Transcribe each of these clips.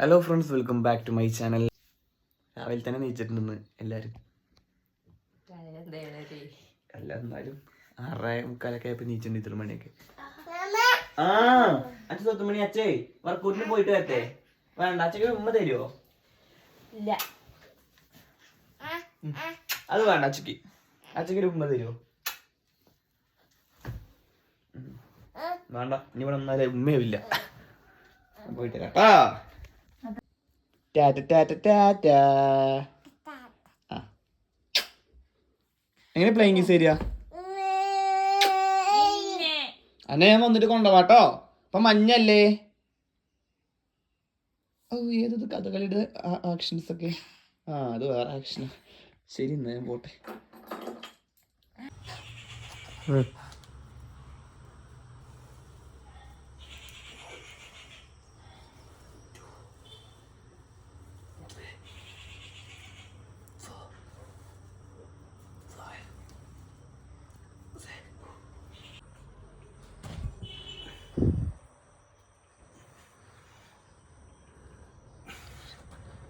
Hello friends welcome back to my channel രാവിലെ തന്നെ നീച്ചിട്ടുണ്ടെന്ന് എല്ലാവരും അല്ല എന്നാലും ആറര മുക്കാലൊക്കെ ആയപ്പോൾ നീച്ചിട്ടുണ്ട് ഇത്ര മണിയൊക്കെ. ആ അച്ഛൻ സ്വത്ത് മണി അച്ഛേ വർക്കൂട്ടിന് പോയിട്ട് വരട്ടെ. വേണ്ട അച്ഛക്ക് ഉമ്മ തരുമോ ഇല്ല. അത് വേണ്ട അച്ഛക്ക്. അച്ഛക്ക് ഉമ്മ തരുമോ വേണ്ട ഇനി ഇവിടെ ഒന്നാലേ ഉമ്മയുമില്ല പോയിട്ട് കേട്ടാ ടാറ്റ ടാറ്റ ടാറ്റ ആ. എങ്ങനെ പ്ലെയിങ് ഏരിയ അന്നെ ഞാൻ വന്നിട്ട് കൊണ്ടുപോവാട്ടോ അപ്പൊ മഞ്ഞല്ലേ? ഓ ഏതത് കഥകളിയുടെ ആക്ഷൻസ് ഒക്കെ? ആ അത് വേറെ ആക്ഷൻ ശരി എന്നാ ഞാൻ പോട്ടെ.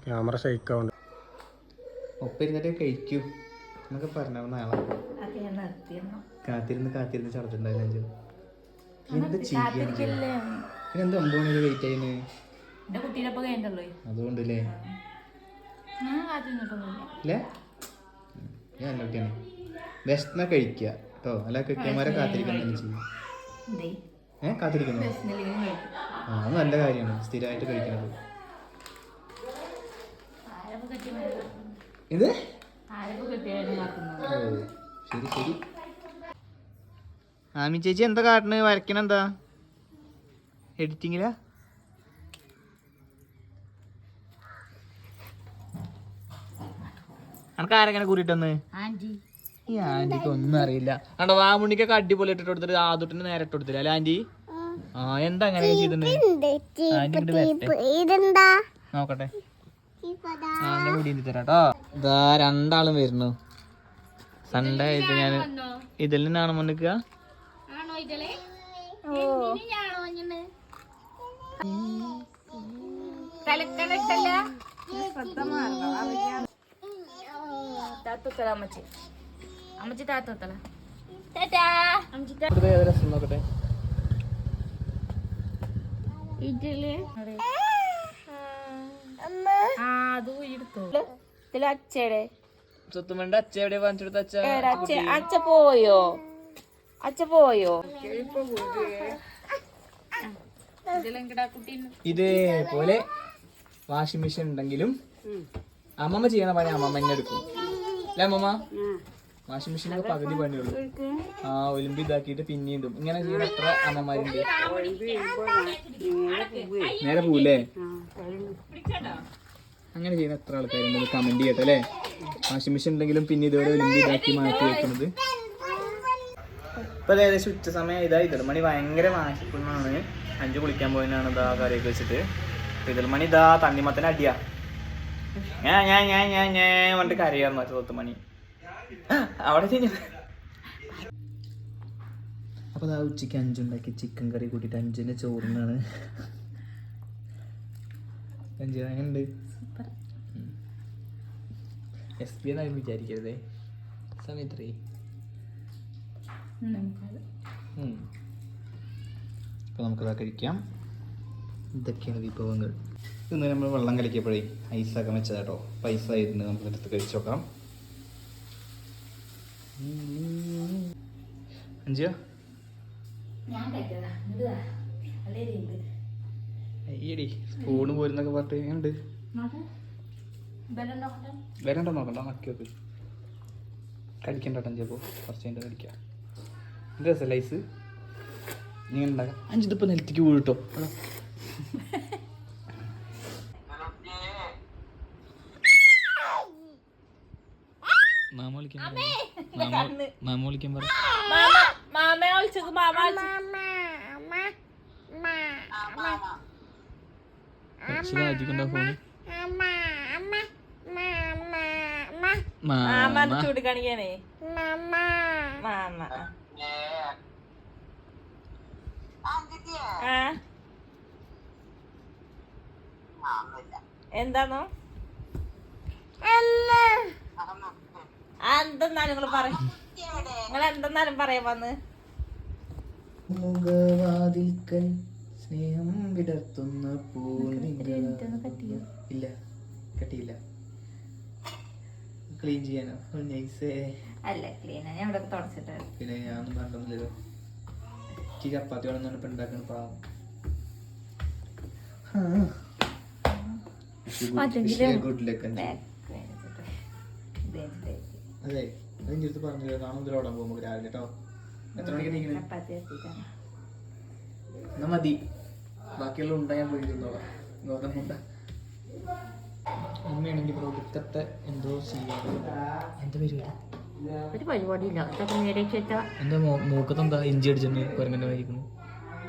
ക്യാമറ ഷെയ്ക്കാവുണ്ട് ഒപ്പം ഇരുന്നിട്ട് കഴിക്കൂ. എന്നൊക്കെ പറഞ്ഞു നാളെ. കാത്തിരുന്ന് കാത്തിരുന്ന് ചടച്ചിട്ടുണ്ടായില്ല അഞ്ചു. എന്ത് ചെയ്യാൻ പിന്നെ എന്താ ഒമ്പത് മണി വെയിറ്റ് ചെയ്യുന്നത് അതുകൊണ്ടല്ലേ? ഇല്ലേ? ഞാൻ നല്ല കുട്ടിയാണ് വിശന്ന കഴിക്കുക കേട്ടോ അല്ല കൃത്യന്മാരെ കാത്തിരിക്കണം ചെയ്യും എന്തേ ഏ കാത്തിരിക്കുന്നു ആ അത് നല്ല കാര്യമാണ്. സ്ഥിരമായിട്ട് കഴിക്കുന്നത് ഇത് ശരി ശരി. ആമി ചേച്ചി എന്താ കാട്ടണ്? വരയ്ക്കണ എന്താ എഡിറ്റിങ്ങിലാ? അനക്ക് ആരെങ്ങനെ കൂറിയിട്ടൊന്ന് ആന്റി ഈ ആന്റിക്ക് ഒന്നും അറിയില്ല. ആണ്ടോ വാമുണ്ണിക്കൊക്കെ അടിപൊളി ഇട്ടിട്ട് കൊടുത്തിട്ട് ആദുട്ടിന് നേരെ ഇട്ട് കൊടുത്തില്ല? അല്ലെ ആന്റി ആ എന്താ അങ്ങനെ ചെയ്തിട്ടുണ്ട് ആന്റി വരട്ടെ. നോക്കട്ടെ. മുടി തരാട്ടോ ഇതാ രണ്ടാളും വരുന്നു. സൺഡേ ആയിട്ട് ഞാൻ ഇതിൽ നിന്നാണ് മുന്നിക്കുക അമ്മച്ചി അമ്മച്ചി താത്തോത്തല ഇതിൽ ആ അത് എടുത്തു ഇതിൽ അച്ഛയുടെ സ്വത്തുമണ്ട അച്ഛ എവിടെ? വാങ്ങിച്ചെടുത്ത അച്ഛ ഏടാ, അച്ഛ അച്ഛ പോയോ? അച്ഛ പോയോ? ഇതേപോലെ വാഷിംഗ് മെഷീൻ ഉണ്ടെങ്കിലും അമ്മമ്മ ചെയ്യണ പണി അമ്മമ്മ തന്നെ എടുക്കും. അല്ലേ അമ്മമ്മ? വാഷിംഗ് മെഷീനൊക്കെ പകുതി പണിയുള്ളൂ. ആ ഒലിമ്പി ഇതാക്കിയിട്ട് പിന്നെയും ഇങ്ങനെ ചെയ്യുന്ന എത്ര അമ്മമാരുണ്ട്. നേരെ പോവില്ലേ അങ്ങനെ ചെയ്യുന്ന എത്ര ആൾക്കാരുണ്ട്? കമന്റ് ചെയ്യട്ടെ അല്ലേ? വാഷിംഗ് മെഷീൻ ഉണ്ടെങ്കിലും പിന്നെ ഇതുവരെ വലിയ ഇതാക്കി മാറ്റി വെക്കുന്നത്. ഇപ്പൊ ഏകദേശം ഉച്ച സമയം. ഇതാ ഇതിൽ മണി ഭയങ്കര വാശിപ്പുണ്ണാണ് അഞ്ചു കുളിക്കാൻ പോയതിനാണ് ഇതാ കറിയൊക്കെ വെച്ചിട്ട്. ഇതിൽ മണി ഇതാ തണ്ണിമത്തന അടിയാ. ഞാൻ ഞാൻ ഞാൻ ഞാൻ ഞാൻ പറഞ്ഞിട്ട് കരയായിരുന്നു ചോത്ത് മണി. അവിടെ അപ്പൊ ഇതാ ഉച്ചയ്ക്ക് അഞ്ചുണ്ടാക്കി ചിക്കൻ കറി കൂട്ടിയിട്ട് അഞ്ചിന്റെ ചോറിനാണ്. അഞ്ച് എങ്ങനെയുണ്ട് എസ് പി എന്നാലും വിചാരിക്കരുതേ സമയത്രേ അപ്പോൾ നമുക്കത് കഴിക്കാം ഇതൊക്കെയാണ് വിഭവങ്ങൾ ഇന്ന് നമ്മൾ വെള്ളം കലക്കിയപ്പോഴേ ഐസൊക്കെ വെച്ചതാ കേട്ടോ പൈസ ആയിരുന്നു നമുക്ക് എടുത്ത് കഴിച്ചു നോക്കാം അഞ്ചിയോ ഞാൻ ഇതാ അല്ലേ അയ്യടി സ്പൂണ് പോരുന്നൊക്കെ പറഞ്ഞിട്ട് എങ്ങനെയുണ്ട് വരണ്ട നോക്കണ്ട നക്കി നോക്ക്. കടിക്കണ്ട കേട്ടോ അഞ്ചപ്പോൾ കുറച്ച് കഴിഞ്ഞിട്ട് കടിക്കാം എന്ത് രസം ലൈസ് നീ ഉണ്ടാക്കാം. അഞ്ചിതിപ്പോൾ നിലത്തേക്ക് വീഴട്ടോ മാമ വിളിക്കാൻ മാമ- മാമ വിളിക്കാൻ പറ. മാമ മാമ വിളിച്ചത് അധികം ഫോണ് മാമ മാമ ചൂട് കാണിക്കാനേ. മാമ ആ? എന്താന്നോ? ആ, എന്തെന്നാലും നിങ്ങൾ പറയും നിങ്ങൾ എന്തെന്നാലും പറയാൻ വന്ന്. മുഖവാതിൽക്കൽ സ്നേഹം വിടർത്തുന്ന ഇല്ല കട്ടിയില്ല. ക്ലീൻ ചെയ്യാനോ? നൈസേ അല്ല ക്ലീൻ ഞാൻ ഇവിടെ തുടച്ചിട്ട് പിന്നെ ഞാനൊന്നും പറഞ്ഞില്ലല്ലോ. എനിക്ക് ചപ്പാത്തി വേണമെന്നാണ് ഇപ്പൊ ഉണ്ടാക്കണ പാവം. അതെ അത് എന്റെ അടുത്ത് പറഞ്ഞില്ല നാളെ മുതൽ ഓടാൻ പോകുമ്പോ രാവിലെ കേട്ടോ. എത്ര മണിക്ക് നീക്കണേ ചപ്പാത്തി എത്തിക്കാണ് എന്നാ മതി. ബാക്കിയുള്ള ഉണ്ട ഞാൻ പോയി ഇരുന്നോളാം ഗോതമ്പുണ്ട അമ്മയാണെങ്കിൽ ബ്രോ ഒടുക്കത്തെ എന്തോ ചെയ്യാം എന്താ പരിപാടി? ഒരു പരിപാടിയില്ല. ഇതൊക്കെ മേടിച്ച് വെച്ചാൽ എന്താ മൂക്കത്ത് എന്താ ഇഞ്ചി അടിച്ചിട്ട്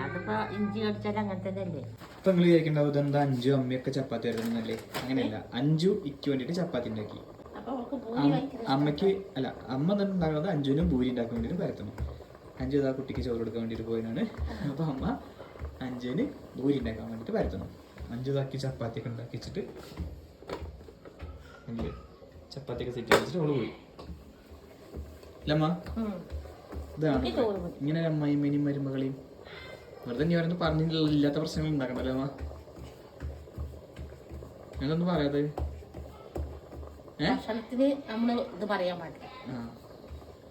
അതിപ്പോ ഇഞ്ചി കടിച്ചാൽ അങ്ങനെ തന്നെ അല്ലേ ഇപ്പൊ നിങ്ങൾ വിചാരിക്കണ്ടാവും ഇതെന്താ അഞ്ചു അമ്മയൊക്കെ ചപ്പാത്തി വരുന്നല്ലേ അങ്ങനെയല്ല. അഞ്ചു ഇക്ക് വേണ്ടിയിട്ട് ചപ്പാത്തി ഉണ്ടാക്കി. അമ്മയ്ക്ക് അല്ല അമ്മ തന്നെ ഉണ്ടാക്കുന്നത് അഞ്ചുവിനും ഭൂരി ഉണ്ടാക്കാൻ വേണ്ടിയിട്ട് പരത്തണം. അഞ്ചു ഇതാ കുട്ടിക്ക് ചോറ് കൊടുക്കാൻ വേണ്ടിയിട്ട് പോയതാണ്. അപ്പൊ അമ്മ അഞ്ചിന് ഭൂരി ഉണ്ടാക്കാൻ വേണ്ടിയിട്ട് പരത്തണം അഞ്ചു ഇതാക്കി ചപ്പാത്തി ഒക്കെ ഉണ്ടാക്കി വെച്ചിട്ട് ഇല്ലേ, ചപ്പാത്തിയൊക്കെ സെറ്റ് വെച്ചിട്ട് അവൾ പോയി. ഇല്ലമ്മ ഉം. ഇതാണ് ഇങ്ങനെ അമ്മയും അമ്മായിമ്മേനെയും മരുമകളെയും വെറുതെ നീ ഓരോന്ന് പറഞ്ഞില്ല ഇല്ലാത്ത പ്രശ്നങ്ങൾ ഉണ്ടാക്കണ്ടല്ലോ അമ്മ? എന്തൊന്നും പറയാതെ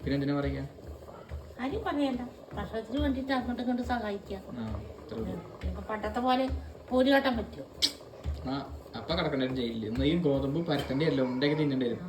പിന്നെ എന്തിനാ പറയാ ആരും പറയണ്ട. ഭക്ഷണത്തിന് വേണ്ടിട്ട് അങ്ങോട്ടും ഇങ്ങോട്ട് സഹായിക്കുക. പണ്ടത്തെ പോലെ പോലി കാട്ടാൻ പറ്റുമോ അപ്പൊ കിടക്കണ്ട ജയിലിൽ. എന്നാ ഈ ഗോതമ്പ് പരത്തണ്ടി അല്ല ഉണ്ടെങ്കിൽ തിന്നേണ്ടി വരും.